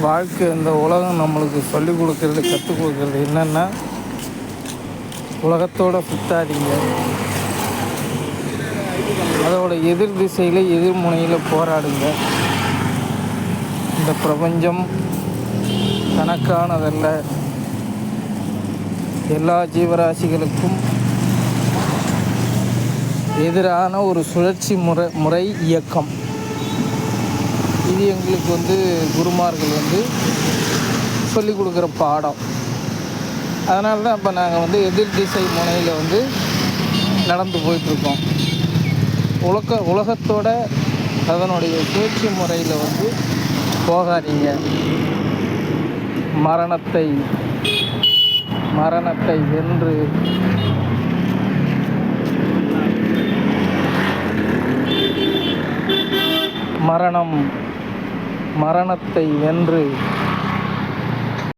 வாழ்க்கை இந்த உலகம் நம்மளுக்கு சொல்லிக் கொடுக்கறது கற்றுக் கொடுக்கறது என்னென்னா உலகத்தோட சுத்தாதீங்க. அதோட எதிர் திசையில் எதிர் முனையில் போராடுங்க. இந்த பிரபஞ்சம் தனக்கானதல்ல. எல்லா ஜீவராசிகளுக்கும் எதிரான ஒரு சுழற்சி முறை முறை இயக்கம். இது எங்களுக்கு வந்து குருமார்கள் வந்து சொல்லிக் கொடுக்குற பாடம். அதனால தான் இப்போ நாங்கள் வந்து எதிர் திசை முனையில் வந்து நடந்து போயிட்டுருக்கோம். உலக உலகத்தோட அதனுடைய சுழற்சி முறையில் வந்து போகாதீங்க. மரணத்தை மரணத்தை வென்று மரணம் மரணத்தை வென்று